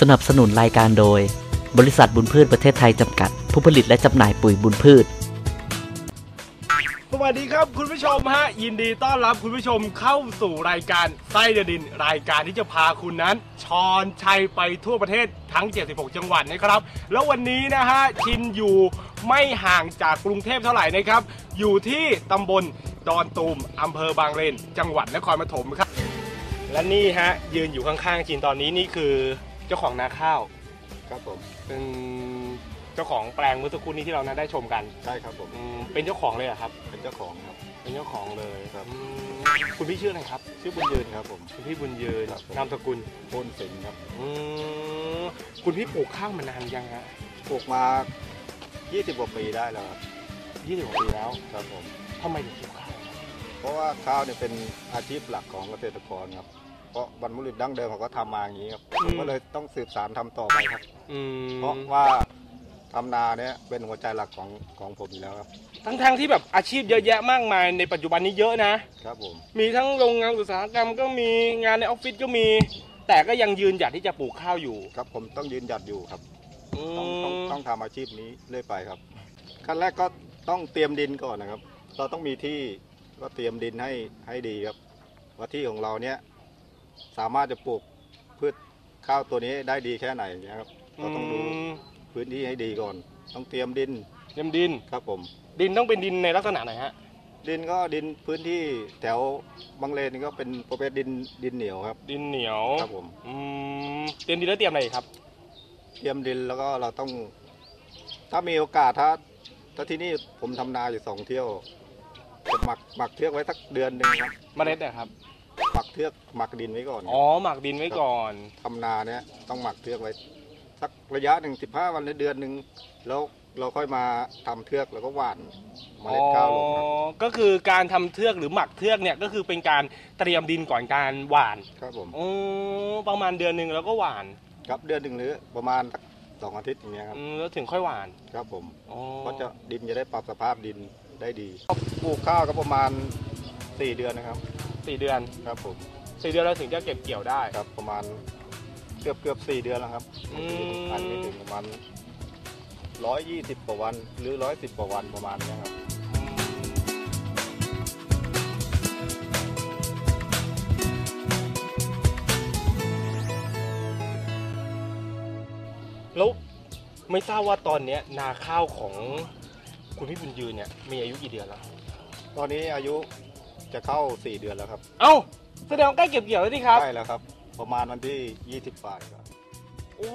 สนับสนุนรายการโดย บริษัทบุญพืชประเทศไทยจำกัด ผู้ผลิตและจำหน่ายปุ๋ยบุญพืช สวัสดีครับคุณผู้ชมฮะ ยินดีต้อนรับคุณผู้ชมเข้าสู่รายการไส้เดือนดิน รายการที่จะพาคุณนั้นชอนชัยไปทั่วประเทศทั้ง 76 จังหวัดนะครับ แล้ววันนี้นะฮะชินอยู่ไม่ห่างจากกรุงเทพเท่าไหร่นะครับ อยู่ที่ตำบลดอนตูมอำเภอบางเลน จังหวัดนครปฐมครับ และนี่ฮะยืนอยู่ข้างๆชินตอนนี้นี่คือ เจ้าของนาข้าว ครับผม เป็นเจ้าของแปลงเมื่อสักครู่นี้ที่เรานั้นได้ชมกันใช่ครับผม อืมเป็นเจ้าของเลยเหรอครับ เป็นเจ้าของครับ เป็นเจ้าของเลยครับ อืมคุณพี่ชื่ออะไรครับ ชื่อบุญยืนครับผม คุณพี่บุญยืนครับผม นามสกุลโพนสิงห์ครับ อืมคุณพี่ปลูกข้าวมานานยังฮะปลูกมา 20กว่าปีได้แล้วครับ ยี่สิบกว่าปีแล้วครับผม ทำไมถึงปลูกข้าว เพราะว่าข้าวเนี่ยเป็นอาชีพหลักของเกษตรกรครับ เพราะบรรพบุรุษดั้งเดิมเขาก็ทำมาอย่างนี้ครับผมก็เลยต้องสืบสานทำต่อไปครับ อืมเพราะว่าทำนาเนี่ยเป็นหัวใจหลักของของผมอยู่แล้วครับ ทั้งทงๆที่แบบอาชีพเยอะแยะมากมายในปัจจุบันนี้เยอะนะ ครับผม มีทั้งโรงงานอุตสาหกรรมก็มีงานในออฟฟิศก็มี แต่ก็ยังยืนหยัดที่จะปลูกข้าวอยู่ครับผมต้องยืนหยัดอยู่ครับอืต้องต้องมต้องทำอาชีพนี้เรื่อยไปครับ ขั้นแรกก็ต้องเตรียมดินก่อนนะครับ เราต้องมีที่ก็เตรียมดินให้ให้ดีครับ ว่าที่ของเราเนี้ย สามารถจะปลูกพืชข้าวตัวนี้ได้ดีแค่ไหนนะครับเราต้องดูมพื้นที่ให้ดีก่อน ต้องเตรียมดินเต็มดิน ครับผม ดินต้องเป็นดินในลักษณะไหนฮะ ดินก็ดินพื้นที่แถวบางเลนนี่ก็เป็นประเภทดินดินเหนียวครับดินเหนียวครับผมอืมเตรียมดินแล้วเตรียมอะไรอีกครับ เตรียมดินแล้วก็เราต้อง ถ้ามีโอกาสถ้าถ้าที่นี่ผมทำนาอยู่สองเที่ยวจะหมักหมักเทือกไว้สักเดือนหนึ่งครับ เมล็ดอะครับ หมักเทือกหมักดินไว้ก่อนอ๋อหมักดินไว้ก่อน ทำนาเนี้ยต้องหมักเทือกไว้สักระยะหนึ่งสิบห้าวันหรือเดือนหนึ่งแล้วเราค่อยมาทำเทือกแล้วก็หว่านเมล็ดข้าวลงครับอ๋อก็คือการทำเทือกหรือหมักเทือกเนี่ยก็คือเป็นการเตรียมดินก่อนการหว่านครับผมอ๋อประมาณเดือนหนึ่งแล้วก็หว่านครับเดือนหนึ่งหรือประมาณสักสองอาทิตย์อย่างเงี้ยครับอืมแล้วถึงค่อยหว่านครับผมอ๋อก็จะดินจะได้ปรับสภาพดินได้ดีปลูกข้าวก็ประมาณสี่เดือนนะครับ สี่เดือน ครับผมสี่เดือนเราถึงจะเก็บเกี่ยวได้ ครับประมาณเกือบเกือบสี่เดือนแล้วครับอืม อันไม่ถึงประมาณร้อยยี่สิบกว่าวัน หรือร้อยสิบกว่าวันประมาณเนี้ยครับ แล้วไม่ทราบว่าตอนเนี้ยนาข้าวของคุณพี่บุญยืนเนี่ยมีอายุกี่เดือนแล้ว ตอนนี้อายุ จะเข้าสี่เดือนแล้วครับเอ้าแสดงว่าใกล้เก็บเกี่ยวแล้วสิครับใช่แล้วครับ ประมาณวันที่ยี่สิบปลายครับโอ้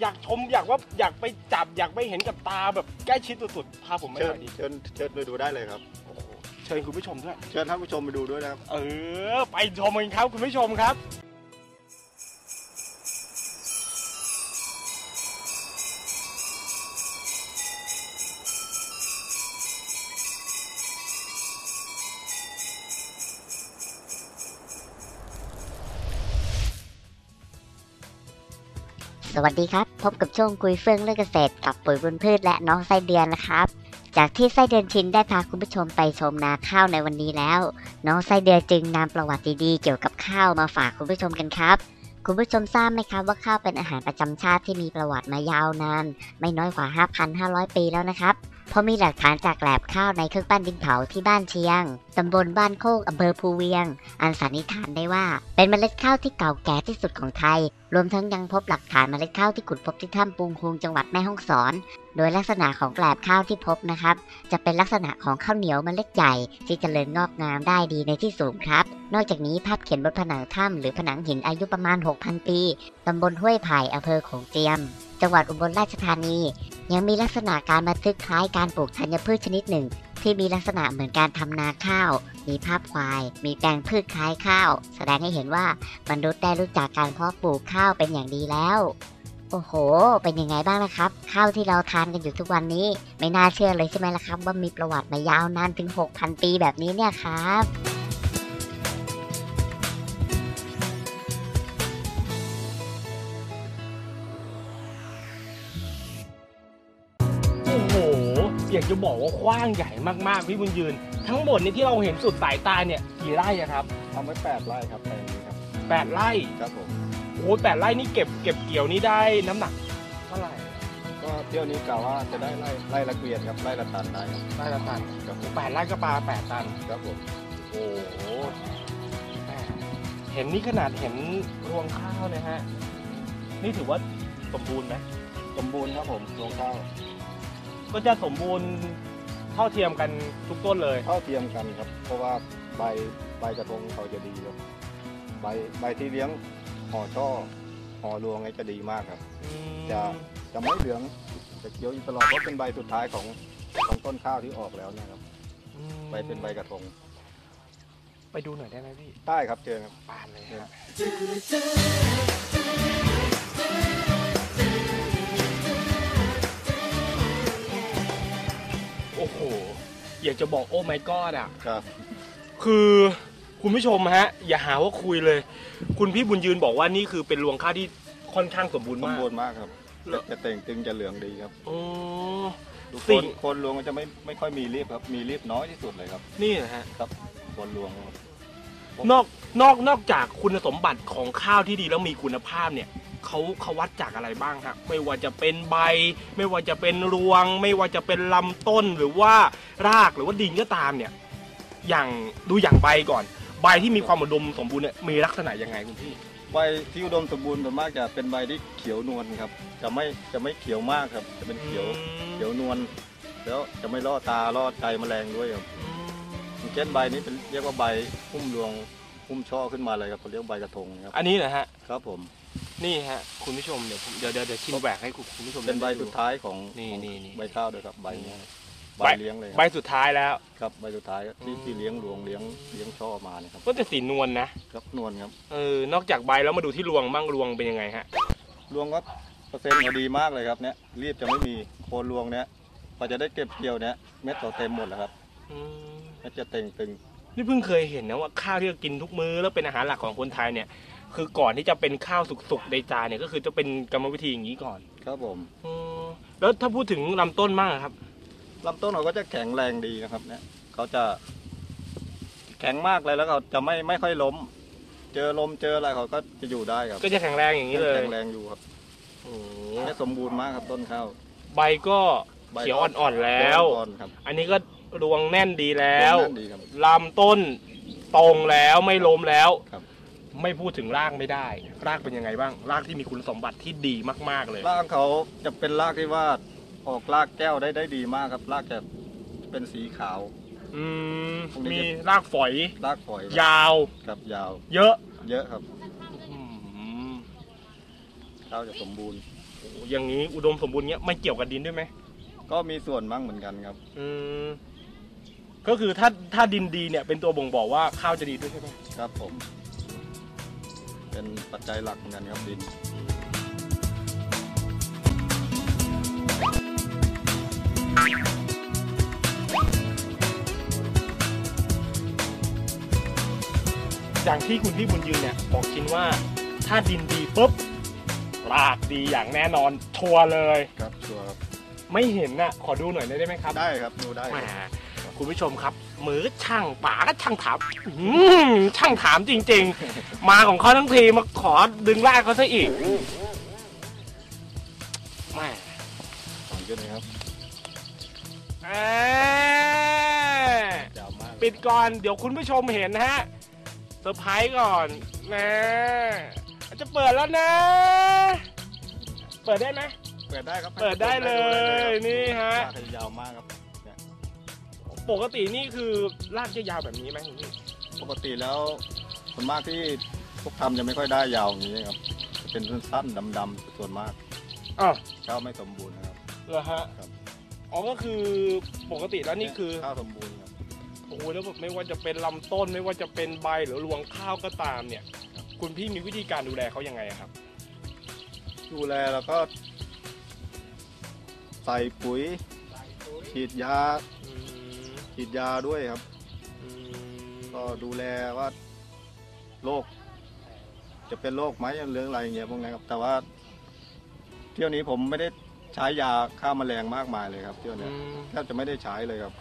อยากชมอยากว่าอยากไปจับอยากไปเห็นกับตาแบบใกล้ชิดสุดๆพาผมไปหเชิน่ญอยดิเชิญเชิญไปดูได้เลยครับ โอ้โหเชิญคุณผู้ชมด้วย เชิญท่านผู้ชมไปดูด้วยนะครับ เออ ไปชมกันครับคุณผู้ชมครับ วัสดีครับ พบกับช่วงคุยเฟื่องเรื่องเกษตรกับปุ๋ยบนพืชและน้องไส้เดือนนะครับ จากที่ไส้เดือนชินได้พาคุณผู้ชมไปชมนาข้าวในวันนี้แล้ว น้องไส้เดือนจึงนำประวัติดีๆเกี่ยวกับข้าวมาฝากคุณผู้ชมกันครับ คุณผู้ชมทราบไหมครับว่าข้าวเป็นอาหารประจำชาติที่มีประวัติมายาวนาน ไม่น้อยกว่า 5,500 ปีแล้วนะครับ เพราะมีหลักฐานจากแกลบข้าวในเครื่องปั้นดินเผาที่บ้านเชียง ตำบลบ้านโคกอำเภอภูเวียง อันสันนิษฐานได้ว่า เป็นเมล็ดข้าวที่เก่าแก่ที่สุดของไทย รวมทั้งยังพบหลักฐานเมล็ดข้าวที่ขุดพบที่ถ้ำปุงคุงจังหวัดแม่ฮ่องสอน โดยลักษณะของแกลบข้าวที่พบนะครับ จะเป็นลักษณะของข้าวเหนียวเมล็ดใหญ่ ที่เจริญงอกงามได้ดีในที่สูงครับ นอกจากนี้ภาพเขียนบนผนังถ้ำหรือผนังหินอายุประมาณ 6,000 ปี ตำบลห้วยไผ่อำเภอโขงเจียม จังหวัดอุบลราชธานี ยังมีลักษณะการบันทึกคล้ายการปลูกธัญพืชชนิดหนึ่ง ที่มีลักษณะเหมือนการทำนาข้าว มีภาพควาย มีแปลงพืชคล้ายข้าว แสดงให้เห็นว่ามนุษย์ได้รู้จักการเพาะปลูกข้าวเป็นอย่างดีแล้วโอ้โห เป็นยังไงบ้างนะครับ ข้าวที่เราทานกันอยู่ทุกวันนี้ ไม่น่าเชื่อเลยใช่ไหมล่ะครับ ว่ามีประวัติมายาวนานถึง 6,000 ปีแบบนี้เนี่ยครับากจะบอกว่ากว้างใหญ่มากๆพี่บุญยืน ทั้งหมดนี่ที่เราเห็นสุดสายตาเนี่ยกี่ไร่อะครับทำไว้แปดไร่ครับแปลงนี้ครับแปดไร่ครับผมโอ้แปดไร่นี่เก็บเก็บเกี่ยวนี่ได้น้ำหนักเท่าไหร่ก็เที่ยวนี้กล่าวว่าจะได้ไล่ไล่ละเกวียนครับไล่ละตันได้ครับไร่ละตันครับผมแปดไร่ก็ปลาแปดตัน ครับผมโอ้โหแหม่เห็นนี่ขนาดเห็นรวงข้าวนะฮะ นี่ถือว่าสมบูรณ์ไหมสมบูรณ์ครับผมรวงข้าว ก็จะสมบูรณ์เท่าเทียมกันทุกต้นเลย เท่าเทียมกันครับ เพราะว่าใบใบกระทงเขาจะดีครับใบใบที่เลี้ยงห่อช่อห่อรวงไงจะดีมากครับ จะจะไม่เหลืองจะเขียวอยู่ตลอดเพราะเป็นใบสุดท้ายของของต้นข้าวที่ออกแล้วนะครับอืมใบเป็นใบกระทง ไปดูหน่อยได้ไหมพี่ ได้ครับเจอครับปานเลยฮะโากจะบอกโอ้ my god อะ ครับ คือคุณผู้ชมฮะ อย่าหาว่าคุยเลย คุณพี่บุญยืนบอกว่านี่คือเป็นรวงข้าวที่ค่อนข้างสมบูรณ์สมมาก บูรณ์มากครับแล้ว จะเต่งตึงจะเหลืองดีครับอ๋อทุกสิ่คนงคนรวงก็จะไม่ไม่ค่อยมีรีบครับ มีรีบน้อยที่สุดเลยครับนี่นะฮะ ครับคนรวงครับนอกนอกนอกจากคุณสมบัติของข้าวที่ดีแล้วมีคุณภาพเนี่ย เขาเขาวัดจากอะไรบ้างครับไม่ว่าจะเป็นใบ ไม่ว่าจะเป็นรวง ไม่ว่าจะเป็นลำต้นหรือว่ารากหรือว่าดินก็ตามเนี่ย อย่างดูอย่างใบก่อน ใบที่มีความอุดมสมบูรณ์เนี่ยมีลักษณะยังไงคุณพี่ใบที่อุดมสมบูรณ์ส่วนมากจะเป็นใบที่เขียวนวลครับ จะไม่จะไม่เขียวมากครับ จะเป็นเขียวเขียวนวลแล้วจะไม่ล่อตาล่อใจแมลงด้วยครับอืมอย่างเช่นใบนี้เป็นเรียกว่าใบพุ่มรวงพุ่มช่อขึ้นมาเลยครับเขาเรียกว่าใบกระทงครับ อันนี้นะฮะ ครับผม นี่ฮะคุณผู้ชมเดี๋ยวผมเดี๋ยวเดี๋ยวเดี๋ยวชิมแหวกให้คุณคุณผู้ชมเป็นใบได้สุดท้ายของนี่ของนี่นี่ ใบข้าวด้วยครับใบเนี้ยใบใบเลี้ยงเลยคใบรับสุดท้ายแล้ว ครับใบสุดท้ายที่อืม ที่เลี้ยงรวงเลี้ยงเลี้ยงช่อมาเนี่ยครับก็จะสีนวลนะครับนวลครับเออนอกจากใบแล้วมาดูที่รวงบ้างรวงเป็นยังไงฮะรวงก็เปอร์เซ็นต์ก็ดีมากเลยครับเนี่ยรีบจะไม่มีโคนรวงเนี่ยพอจะได้เก็บเกี่ยวเนี่ยเม็ดต่อเต็มหมดแล้วครับอืมเม็ดจะเต่งตึงนี่เพิ่งเคยเห็นนะว่าข้าวที่เรากินทุกมื้อแล้วเป็นอาหารหลักของคนไทยเนี่ย คือก่อนที่จะเป็นข้าวสุกๆในจานเนี่ยก็คือจะเป็นกรรมวิธีอย่างนี้ก่อนครับผมอืมแล้วถ้าพูดถึงลำต้นมากครับลำต้นเขาก็จะแข็งแรงดีนะครับ เนี่ยเขาจะ แข็งมากเลยแล้วเขาจะไม่ไม่ค่อยล้ม เจอลมเจออะไรเขาก็จะอยู่ได้ครับก็จะแข็งแรงอย่างนี้เลยแข็งแรงอยู่ครับโอ้เนี่ยสมบูรณ์มากครับต้นข้าวใบก็ใบเขียวอ่อนๆแล้ว อ่อนๆครับอันนี้ก็รวงแน่นดีแล้วนั่นดีครับ ลำต้นตรงแล้วไม่ล้มแล้ว ครับ ไม่พูดถึงรากไม่ได้ รากเป็นยังไงบ้างรากที่มีคุณสมบัติที่ดีมากๆเลยรากเขาจะเป็นรากที่ว่าออกรากแก้วได้ได้ดีมากครับรากจะเป็นสีขาว อืมตรงนี้มีรากฝอย รากฝอยครับยาว ครับยาว เยอะเยอะครับอืมข้าวจะสมบูรณ์ โอ้อย่างนี้อุดมสมบูรณ์เนี้ยไม่เกี่ยวกับดินด้วยไหมก็มีส่วนมั่งเหมือนกันครับ อืมก็คือถ้าถ้าดินดีเนี่ยเป็นตัวบ่งบอกว่าข้าวจะดีด้วยใช่ไหม ครับผม เป็นปัจจัยหลักเหมือนกันครับดินอย่างที่คุณพี่บุญยืนเนี่ยบอกชินว่าถ้าดินดีปุ๊บรากดีอย่างแน่นอนชัวร์เลย ครับชัวร์ครับไม่เห็นน่ะขอดูหน่อยได้ไหมครับ ได้ครับดูได้แหมครับ คุณผู้ชมครับ มือช่างป๋าก็ช่างถามอื้อหือช่างถามจริง ๆ มาของเขาทั้งทีมาขอดึงรากเขาซะอีกแหม่ถอนขึ้นเลยครับแหม่ยาวมากเลยปิดก่อนเดี๋ยวคุณผู้ชมเห็นนะฮะเซอร์ไพรส์ก่อนนะจะเปิดแล้วนะ เปิดได้ไหม เปิดได้ครับเปิดได้เลยนี่ฮะรากยาวมากครับ ปกตินี่คือรากจะยาวแบบนี้ไหมคุณพี่ปกติแล้วส่วนมากที่พวกทำจะไม่ค่อยได้ยาวอย่างนี้ครับจะเป็นสั้นๆดำๆส่วนมากอ๋อข้าวไม่สมบูรณ์นะครับ เหรอฮะครับ อ๋อก็คือปกติแล้วนี่คือข้าวสมบูรณ์ครับโอ้โหแล้วแบบไม่ว่าจะเป็นลำต้นไม่ว่าจะเป็นใบหรือรวงข้าวก็ตามเนี่ย คุณพี่มีวิธีการดูแลเขายังไงอะครับ ดูแลแล้วก็ ใส่ปุ๋ย ฉีดยาอืม ฉีดยาด้วยครับอืมก็ดูแลว่าโรคจะเป็นโรคไหมเรื่องอะไรอย่างเงี้ยพวกนี้ครับแต่ว่า เที่ยวนี้ผมไม่ได้ใช้ยาฆ่าแมลงมากมายเลยครับ เที่ยวอืเนี้ยมแทบจะไม่ได้ใช้เลยครับ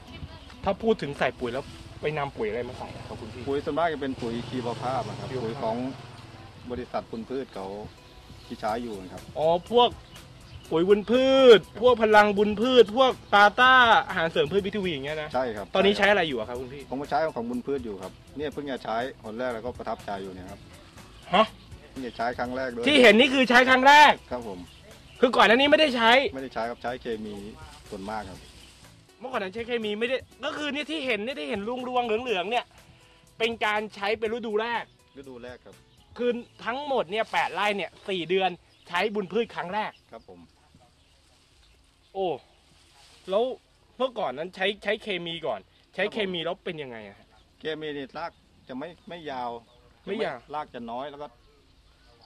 ถ้าพูดถึงใส่ปุ๋ยแล้วไปนำปุ๋ยอะไรมาใส่อะครับคุณพี่ ปุ๋ยส่วนมากจะเป็นปุ๋ยคีวภาพอะครับ ชีวภาพ ปุ๋ยของบริษัทคุณพืชเขาที่ใช้อยู่นะครับ อ๋อพวก ปุ๋ยบุญพืช พวกพลังบุญพืช พวกตาต้าอาหารเสริมพืชพิทวีอย่างเงี้ยนะ ใช่ครับตอนนี้ใช้ครับอะไรอยู่อะครับคุณพี่ผมก็ใช้ของบุญพืชอยู่ครับเนี่ยเพิ่งจะใช้คนแรกแล้วก็ประทับใจอยู่เนี่ยครับฮะเพิ่งจะใช้ครั้งแรกด้วยที่เห็นนี่คือใช้ครั้งแรก ครับผมคือก่อนหน้านี้ไม่ได้ใช้ ไม่ได้ใช้ครับใช้เคมีส่วนมากครับ เมื่อก่อนนั้นใช้เคมีไม่ได้ ก็คือเนี่ยที่เห็นเนี่ยที่เห็นรวงรวงๆเหลืองๆเนี่ย เป็นการใช้เป็นฤดูแรก ฤดูแรกครับ คือทั้งหมดเนี่ยแปดไร่เนี่ยสี่เดือนใช้บุญพืชครั้งแรก ครับผม โอ้แล้วเมื่อก่อนนั้นใช้ใช้เคมีก่อน ใช้เคมีแล้วเป็นยังไงอะฮะ เคมีนี่รากจะไม่ไม่ยาวไม่ยาว รากจะน้อยแล้วก็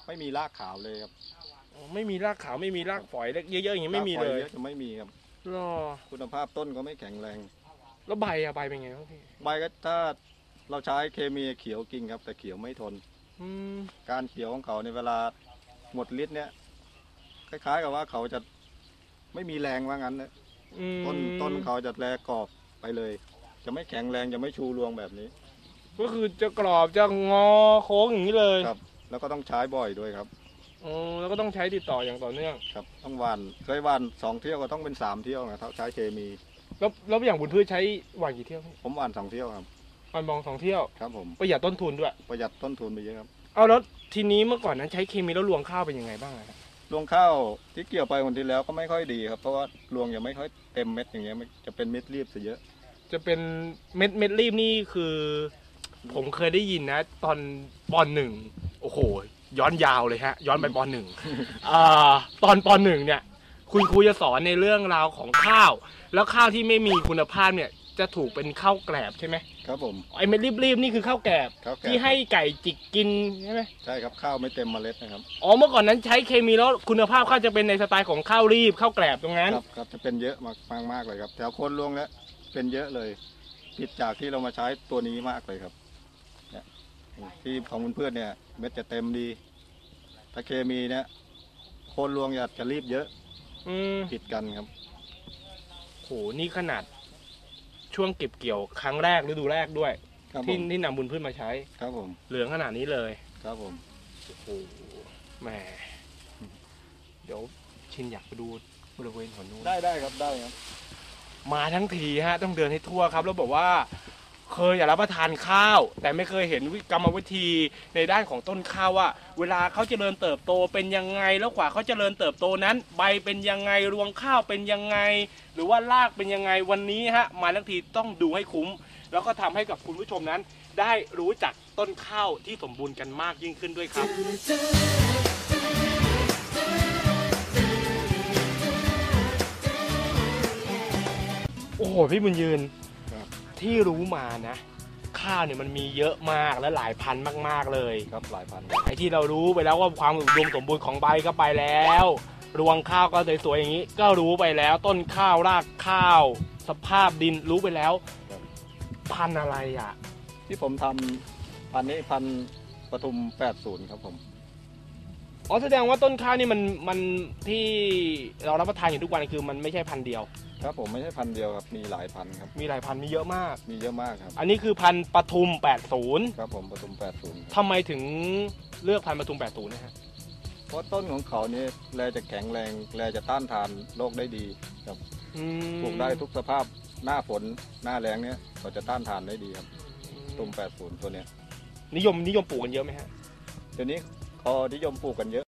ไม่มีรากขาวเลยครับอ๋อไม่มีรากขาวไม่มีรากฝอยเยอะๆอย่างนี้ไม่มีเลยรากฝออะจะไม่มีครับรอคุณภาพต้นก็ไม่แข็งแรง แล้วใบอะใบเป็นไงบ้างพี่ใบก็ถ้าเราใช้เคมีเขียวกิ่งครับ แต่เขียวไม่ทน อืมการเขียวของเขาในเวลาหมดฤทธิ์เนี่ยคล้ายๆกับว่าเขาจะ ไม่มีแรงว่างั้นนะอืมต้นต้นเขาจะแลกรอบไปเลย จะไม่แข็งแรงจะไม่ชูรวงแบบนี้ก็คือจะกรอบจะงอโค้งอย่างนี้เลยครับ แล้วก็ต้องใช้บ่อยด้วยครับอ๋อแล้วก็ต้องใช้ติดต่ออย่างต่อเนื่อง ครับต้องหวันเคยหวันสองเที่ยวก็ต้องเป็นสามเที่ยวนะถ้าใช้เคมี แล้วแล้วอย่างบุญพืชใช้หว่านกี่เที่ยวพี่ผมหวันสองเที่ยวครับวันมองสองเที่ยวครับ ผมประหยัดต้นทุนด้วย ประหยัดต้นทุนไปเยอะครับ เอาแล้วทีนี้เมื่อก่อนนั้นใช้เคมีแล้วรวงข้าวเป็นยังไงบ้างอะค รับรวงข้าวที่เกี่ยวไปคนที่แล้วก็ไม่ค่อยดีครับ เพราะว่ารวงยังไม่ค่อยเต็มเม็ดอย่างเงี้ยมันจะเป็นเม็ดรีบซะเยอะ จะเป็นเม็ดเม็ดรีบนี่คือ ผมเคยได้ยินนะ ตอนปหนึ่งโอ้โห ย้อนยาวเลยฮะ ย้อนไปปหนึ่งอ่าตอนปหนึ่งเนี่ย คุณครูจะสอนในเรื่องราวของข้าว แล้วข้าวที่ไม่มีคุณภาพเนี่ย จะถูกเป็นข้าวแกลบใช่ไหมครับผม ไอ้เม็ดรีบๆนี่คือข้าวแกลบข้าวแกลบ ที่ให้ไก่จิกกินใช่ไหมใช่ครับข้าวไม่เต็มเมล็ดนะครับอ๋อเมื่อก่อนนั้นใช้เคมีแล้วคุณภาพข้าวจะเป็นในสไตล์ของข้าวรีบข้าวแกลบตรงนั้น ครับครับจะเป็นเยอะมากมากมากเลยครับ แถวโคนรวงแล้วเป็นเยอะเลย ผิดจากที่เรามาใช้ตัวนี้มากเลยครับเนี่ยที่ของคุณเพื่อนเนี่ย เม็ดจะเต็มดีถ้าเคมีเนี่ยโคนรวงอยากจะรีบเยอะอืมผิดกันครับ โหนี่ขนาด ช่วงเก็บเกี่ยวครั้งแรกฤดูแรกด้วย ครับผที่มที่นำบุญพืชมาใช้ ครับผมเหลืองขนาดนี้เลย ครับผมโอ้โหแหมเดี๋ยวชินอยากไปดูบริเวณหัวนู้นได้ได้ครับได้ครับมาทั้งทีฮะ ต้องเดินให้ทั่วครับ แล้วบอกว่า เคยอยากรับประทานข้าว แต่ไม่เคยเห็นกรรมวิธีในด้านของต้นข้าวว่า เวลาเขาเจริญเติบโตเป็นยังไง แล้วกว่าเขาเจริญเติบโตนั้น ใบเป็นยังไงรวงข้าวเป็นยังไง หรือว่ารากเป็นยังไงวันนี้ฮะมาทั้งทีต้องดูให้คุ้ม แล้วก็ทำให้กับคุณผู้ชมนั้น ได้รู้จักต้นข้าวที่สมบูรณ์กันมากยิ่งขึ้นด้วยครับโอ้โหพี่บุญยืน ที่รู้มานะ ข้าวเนี่ยมันมีเยอะมากและหลายพันมาก ๆเลย ครับหลายพันไอ้ที่เรารู้ไปแล้วว่าความอุดมสมบูรณ์ของใบก็ไปแล้ว รวงข้าวก็สวยๆอย่างนี้ ก็รู้ไปแล้วต้นข้าวรากข้าว สภาพดินรู้ไปแล้ว พันธุ์อะไรอะ ที่ผมทำพันนี้พันปทุม 80 ครับผม อ๋อแสดงว่าต้นข้าวนี่มันมันที่เรารับประทานอยู่ทุกวันคือมันไม่ใช่พันธุ์เดียว ครับผมไม่ใช่พันเดียวครับมีหลายพันครับมีหลายพันธุ์มีเยอะมาก มีเยอะมากครับอันนี้คือพันธุ์ปทุม 80ครับผมปทุม80ทำไมถึงเลือกพันธุ์ปทุม 80นะฮะเพราะต้นของเขานี่แลจะแข็งแรงแลจะต้านทานโรคได้ดีครับอืมปลูกได้ทุกสภาพหน้าฝนหน้าแรงเนี่ยเขาจะต้านทานได้ดีครับตุ่ม80ตัวเนี้ยนิยมนิยมปลูกกันเยอะไหมฮะเดี๋ยวนี้เขานิยมปลูกกันเยอะ